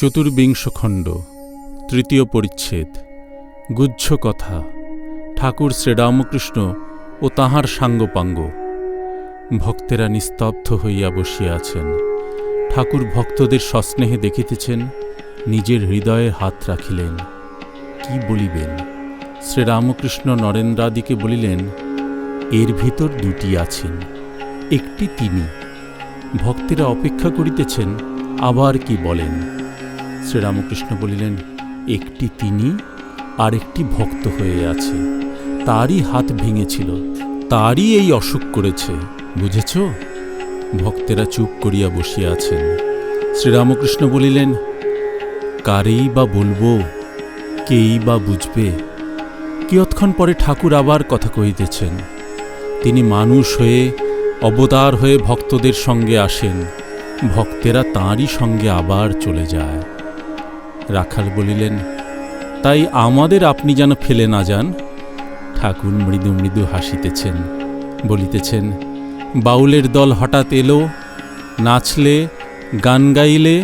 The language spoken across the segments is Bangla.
চতুর্বিংশ খণ্ড, তৃতীয় পরিচ্ছেদ গুজ্জ কথা, ঠাকুর শ্রীরামকৃষ্ণ ও তাহার সাঙ্গপাঙ্গ। ভক্তেরা নিস্তব্ধ হইয়া বসিয়া আছেন। ঠাকুর ভক্তদের সস্নেহে দেখিতেছেন, নিজের হৃদয়ে হাত রাখিলেন। কি বলিবেন? শ্রীরামকৃষ্ণ নরেন্দ্রাদিকে বলিলেন, এর ভিতর দুটি আছেন, একটি তিনি। ভক্তেরা অপেক্ষা করিতেছেন, আবার কি বলেন? শ্রীরামকৃষ্ণ বলিলেন, একটি তিনি আর একটি ভক্ত হয়ে আছে। তারই হাত ভেঙেছিল, তারই এই অসুখ করেছে, বুঝেছ? ভক্তেরা চুপ করিয়া বসিয়া আছেন। শ্রীরামকৃষ্ণ বলিলেন, কারেই বা বলব, কেই বা বুঝবে? কিয়ৎক্ষণ পরে ঠাকুর আবার কথা কহিতেছেন। তিনি মানুষ হয়ে, অবতার হয়ে ভক্তদের সঙ্গে আসেন। ভক্তেরা তাঁরই সঙ্গে আবার চলে যায়। রাখাল বলিলেন, তাই আমাদের আপনি যেন ফেলে না যান? ঠাকুর মৃদু মৃদু হাসিতেছেন, বলিতেছেন, বাউলের দল হঠাৎ এলো, নাচলে, গান গাইলে,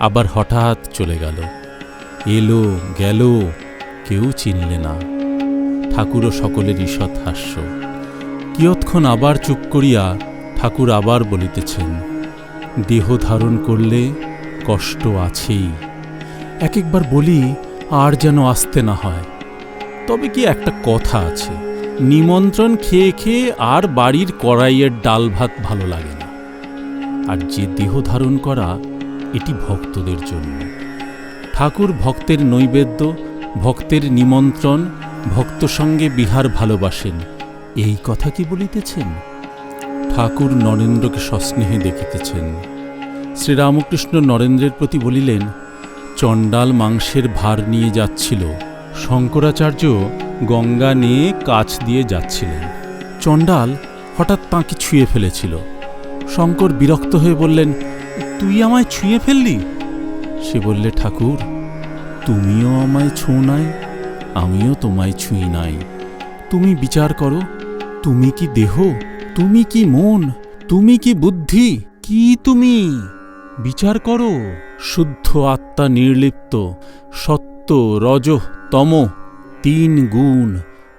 আবার হঠাৎ চলে গেল। এলো, গেল, কেউ চিনলে না। ঠাকুরও সকলের ঈষৎ হাস্য। কিয়ৎক্ষণ আবার চুপ করিয়া ঠাকুর আবার বলিতেছেন, দেহ ধারণ করলে কষ্ট আছেই। এক একবার বলি, আর যেন আসতে না হয়। তবে কি একটা কথা আছে, নিমন্ত্রণ খেয়ে খেয়ে আর বাড়ির কড়াইয়ের ডাল ভাত ভালো লাগে না। আর যে দেহ ধারণ করা, এটি ভক্তদের জন্য। ঠাকুর ভক্তের নৈবেদ্য, ভক্তের নিমন্ত্রণ, ভক্ত সঙ্গে বিহার ভালোবাসেন, এই কথা কি বলিতেছেন? ঠাকুর নরেন্দ্রকে সস্নেহে দেখিতেছেন। শ্রীরামকৃষ্ণ নরেন্দ্রের প্রতি বলিলেন চণ্ডাল মাংসের ভার নিয়ে যাচ্ছিল। শঙ্করাচার্য গঙ্গা নিয়ে কাছ দিয়ে যাচ্ছিলেন। চণ্ডাল হঠাৎ তাঁকে ছুঁয়ে ফেলেছিল। শঙ্কর বিরক্ত হয়ে বললেন, তুই আমায় ছুঁয়ে ফেললি? সে বললে, ঠাকুর, তুমিও আমায় ছোঁ নাই, আমিও তোমায় ছুঁই নাই। তুমি বিচার করো, তুমি কি দেহ, তুমি কি মন, তুমি কি বুদ্ধি, কি তুমি? বিচার করো। শুদ্ধ আত্মা নির্লিপ্ত, সত্য রজ তম, তিন গুণ,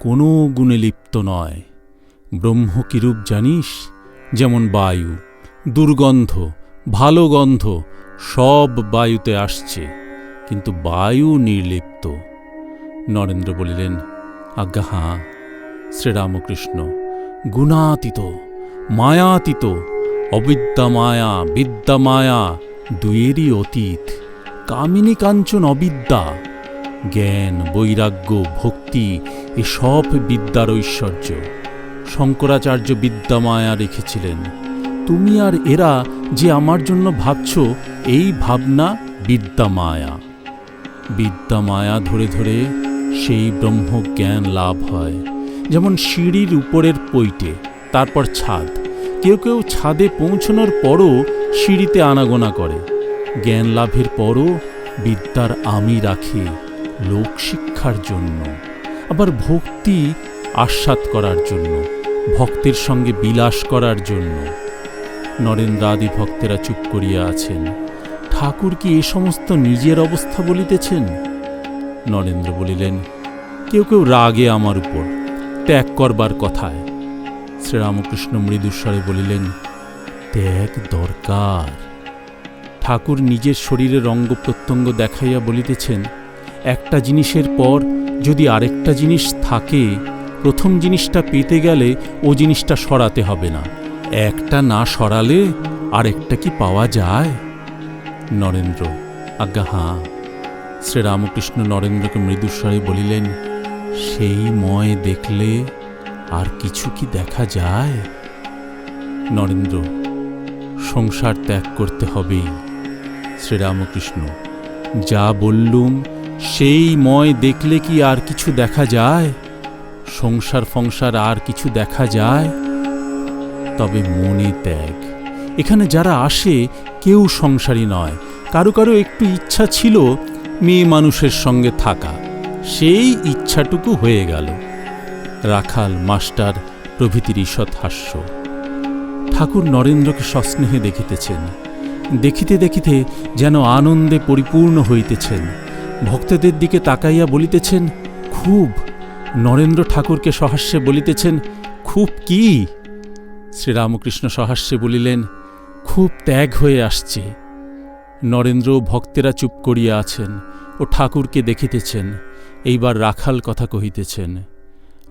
কোনো গুণে লিপ্ত নয়। ব্রহ্ম কিরূপ জানিস? যেমন বায়ু, দুর্গন্ধ, ভালো গন্ধ, সব বায়ুতে আসছে, কিন্তু বায়ু নির্লিপ্ত। নরেন্দ্র বলিলেন, আজ্ঞা হাঁ, শ্রীরামকৃষ্ণ, গুণাতীত, মায়াতীত অবিদ্যা মায়া বিদ্যা মায়া দুয়েরই অতীত। কামিনী কাঞ্চন অবিদ্যা। জ্ঞান, বৈরাগ্য, ভক্তি, এসব বিদ্যার ঐশ্বর্য। শঙ্করাচার্য বিদ্যা মায়া রেখেছিলেন, তুমি আর এরা যে আমার জন্য ভাবছ, এই ভাবনা বিদ্যা মায়া বিদ্যা মায়া ধরে ধরে সেই ব্রহ্মজ্ঞান লাভ হয়, যেমন সিঁড়ির উপরের পৈটে তারপর ছাদ। কেউ কেউ ছাদে পৌঁছনোর পরও সিঁড়িতে আনাগোনা করে। জ্ঞান লাভের পরও বিদ্যার আমি রাখে লোকশিক্ষার জন্য, আবার ভক্তি আস্বাদ করার জন্য, ভক্তের সঙ্গে বিলাস করার জন্য। নরেন্দ্রাদি ভক্তেরা চুপ করিয়া আছেন। ঠাকুর কি এ সমস্ত নিজের অবস্থা বলিতেছেন? নরেন্দ্র বলিলেন, কেউ কেউ রাগে আমার উপর, ত্যাগ করবার কথায়। শ্রীরামকৃষ্ণ মৃদুস্বরে বলিলেন, ত্যাগ দরকার। ঠাকুর নিজের শরীরের অঙ্গ প্রত্যঙ্গ দেখাইয়া বলিতেছেন, একটা জিনিসের পর যদি আরেকটা জিনিস থাকে, প্রথম জিনিসটা পেতে গেলে ও জিনিসটা সরাতে হবে না। একটা না সরালে আরেকটা কি পাওয়া যায়? নরেন্দ্র আজ্ঞা হাঁ শ্রীরামকৃষ্ণ নরেন্দ্রকে মৃদুস্বরে বলিলেন, সেই ময় দেখলে আর কিছু কি দেখা যায়? নরেন্দ্র, সংসার ত্যাগ করতে হবেই শ্রীরামকৃষ্ণ, যা বললুম, সেই ময় দেখলে কি আর কিছু দেখা যায়? সংসার ফংসার আর কিছু দেখা যায়? তবে মনে ত্যাগ। এখানে যারা আসে, কেউ সংসারী নয়। কারও কারও একটু ইচ্ছা ছিল, মেয়ে মানুষের সঙ্গে থাকা। সেই ইচ্ছাটুকু হয়ে গেল। রাখাল, মাস্টার, প্রভৃতির ঈষৎ হাস্য। ঠাকুর নরেন্দ্রকে সস্নেহে দেখিতেছেন। দেখিতে দেখিতে যেন আনন্দে পরিপূর্ণ হইতেছেন। ভক্তদের দিকে তাকাইয়া বলিতেছেন, খুব, নরেন্দ্র ঠাকুরকে সহাস্যে বলিতেছেন, খুব কি? শ্রীরামকৃষ্ণ সহাস্যে বলিলেন, খুব ত্যাগ হয়ে আসছে। নরেন্দ্র ভক্তেরা চুপ করিয়া আছেন ও ঠাকুরকে দেখিতেছেন। এইবার রাখাল কথা কহিতেছেন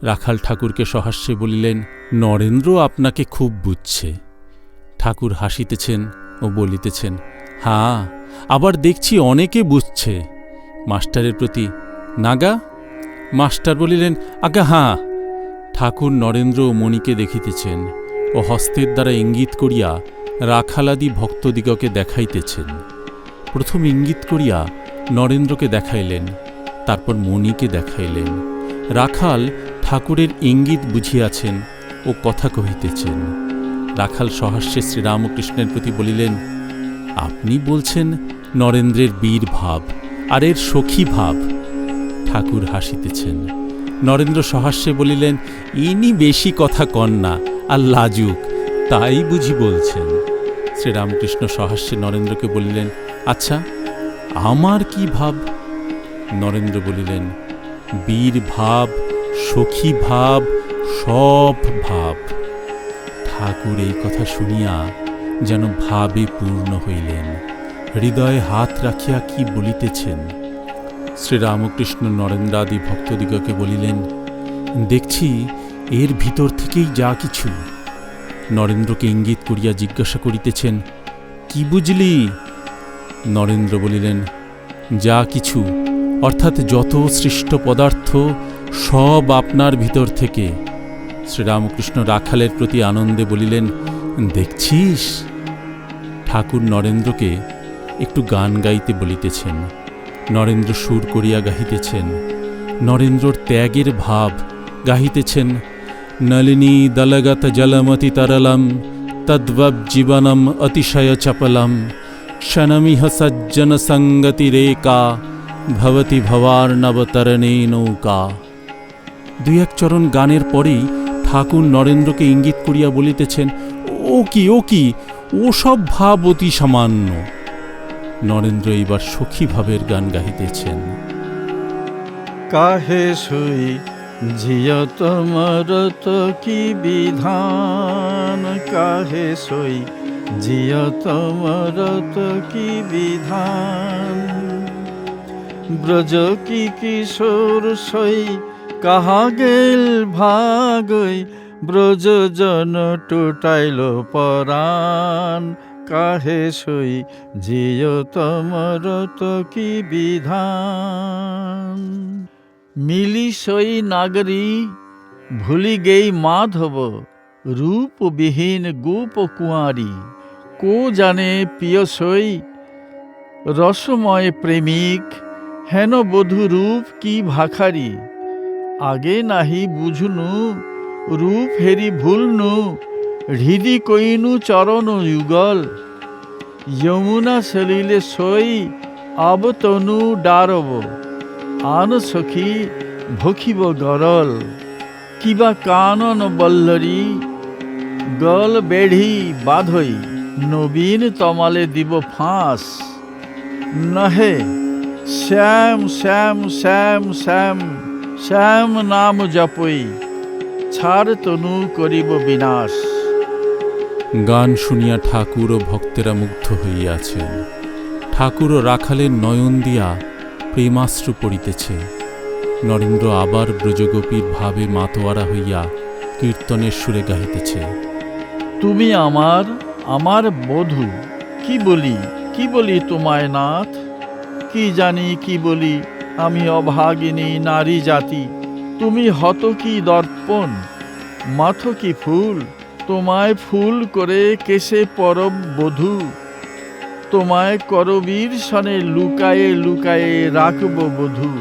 রাখাল ঠাকুরকে সহাস্যে বলিলেন, নরেন্দ্র আপনাকে খুব বুঝছে। ঠাকুর হাসিতেছেন ও বলিতেছেন হ্যাঁ আবার দেখছি অনেকে বুঝছে। মাস্টারের প্রতি, নাগা? মাস্টার বলিলেন আগা হাঁ ঠাকুর নরেন্দ্র ও মণিকে দেখিতেছেন ও হস্তের দ্বারা ইঙ্গিত করিয়া রাখালাদি ভক্তদিগকে দেখাইতেছেন। প্রথম ইঙ্গিত করিয়া নরেন্দ্রকে দেখাইলেন, তারপর মণিকে দেখাইলেন। রাখাল ঠাকুরের ইঙ্গিত বুঝিয়াছেন ও কথা কহিতেছেন। রাখাল সহাস্যে শ্রীরামকৃষ্ণের প্রতি বলিলেন, আপনি বলছেন নরেন্দ্রের বীর ভাব আর এর সখী ভাব। ঠাকুর হাসিতেছেন। নরেন্দ্র সহাস্যে বলিলেন, ইনি বেশি কথা কন না আর লাজুক, তাই বুঝি বলছেন। শ্রীরামকৃষ্ণ সহাস্যে নরেন্দ্রকে বলিলেন আচ্ছা আমার কি ভাব? নরেন্দ্র বলিলেন, বীর ভাব সখী ভাব, সব ভাব। ঠাকুর এই কথা শুনিয়া যেন ভাবে পূর্ণ হইলেন। হৃদয়ে হাত রাখিয়া কি বলিতেছেন? শ্রীরামকৃষ্ণ নরেন্দ্রাদি ভক্তদিগকে বলিলেন, দেখছি এর ভিতর থেকেই যা কিছু। নরেন্দ্রকে ইঙ্গিত করিয়া জিজ্ঞাসা করিতেছেন, কি বুঝলি? নরেন্দ্র বলিলেন, যা কিছু, অর্থাৎ যত সৃষ্ট পদার্থ সব আপনার ভিতর থেকে। শ্রীরামকৃষ্ণ রাখালের প্রতি আনন্দে বলিলেন, দেখছিস? ঠাকুর নরেন্দ্রকে একটু গান গাইতে বলিতেছেন। নরেন্দ্র সুর করিয়া গাহিতেছেন। নরেন্দ্রর ত্যাগের ভাব গাহিতেছেন। নলিনী দলগত জলমতি তরলম তদ্বজ্জীবনম অতিশয় চপলম। ক্ষণমিহ সজ্জন সঙ্গতিরেকা ভবতি ভবার্ণবতরণে নৌকা দুই এক চরণ গানের পরেই ঠাকুর নরেন্দ্রকে ইঙ্গিত করিয়া বলিতেছেন, ও কি ও কি? ও সব ভাব অতি সামান্য। নরেন্দ্র এইবার সখী ভাবের গান গাহিতেছেন। কাহে শুই জিয় তোমার তো কি বিধান? কাহে সই জিয় তোমার তো কি বিধান? ব্রজ কি কিশোর সই কাহা গেল ভাগই ব্রজ জন টুটাইল পরাণ। কাহে সই জিয় তোমার কি বিধান? মিলি সই নাগরী, ভুলি গেই মাধব রূপবিহীন গোপ কুঁয়ারি। কো জানে প্রিয় সই রসময় প্রেমিক, হেন বধূ রূপ কি ভাখারি? আগে নাহি বুঝনু, রূপ হেরি ভুলনু, হৃদি কইনু চরণ যুগল। যমুনা সলিলে সই, আব তনু ডারব। আন সখী ভখিব গরল। কিবা কানন বল্লরী, গল বেঢ়ি বাধই, নবীন তমালে দিব ফাঁস। নহে, শ্যাম শ্যাম শ্যাম শ্যাম শ্যাম নাম জপই ছাড় তনু করিব বিনাশ। গান শুনিয়া ঠাকুর ও ভক্তেরা মুগ্ধ হইয়াছেন। ঠাকুর ও রাখালের নয়ন দিয়া প্রেমাশ্রু পড়িতেছে। নরেন্দ্র আবার ব্রজগোপীর ভাবে মাতোয়ারা হইয়া কীর্তনের সুরে গাহিতেছে। তুমি আমার আমার বধূ কি বলি কি বলি তোমায় নাথ? কি জানি কি বলি আমি অভাগিনী নারী জাতি, তুমি হত কি দর্পণ? মাথ কি ফুল? তোমায় ফুল করে কেশে পরব বধূ। তোমায় করবীর সনে লুকায়ে লুকায়ে রাখব বধূ।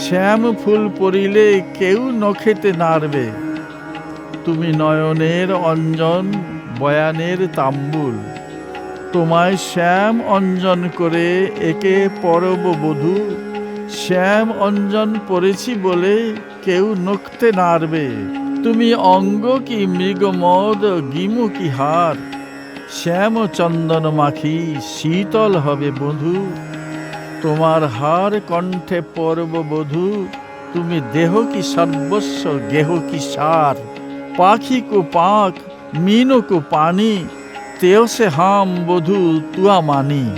শ্যাম ফুল পরিলে কেউ নখেতে নাড়বে। তুমি নয়নের অঞ্জন, বয়ানের তাম্বুল। তোমায় শ্যাম অঞ্জন করে একে পরব বধূ। শ্যাম অঞ্জন পড়েছি বলে কেউ নখতে নাড়বে। তুমি অঙ্গ কি মৃগমদ গিমু কি হার? শ্যাম চন্দন মাখি, শীতল হবে বধু। তোমার হার কণ্ঠে পর্ব বধূ। তুমি দেহ কি সর্বস্ব, গেহ কি সার? পাখি কো পাখ মিনো কো পানি, তেও সে হাম বধূ তুয়া মানি।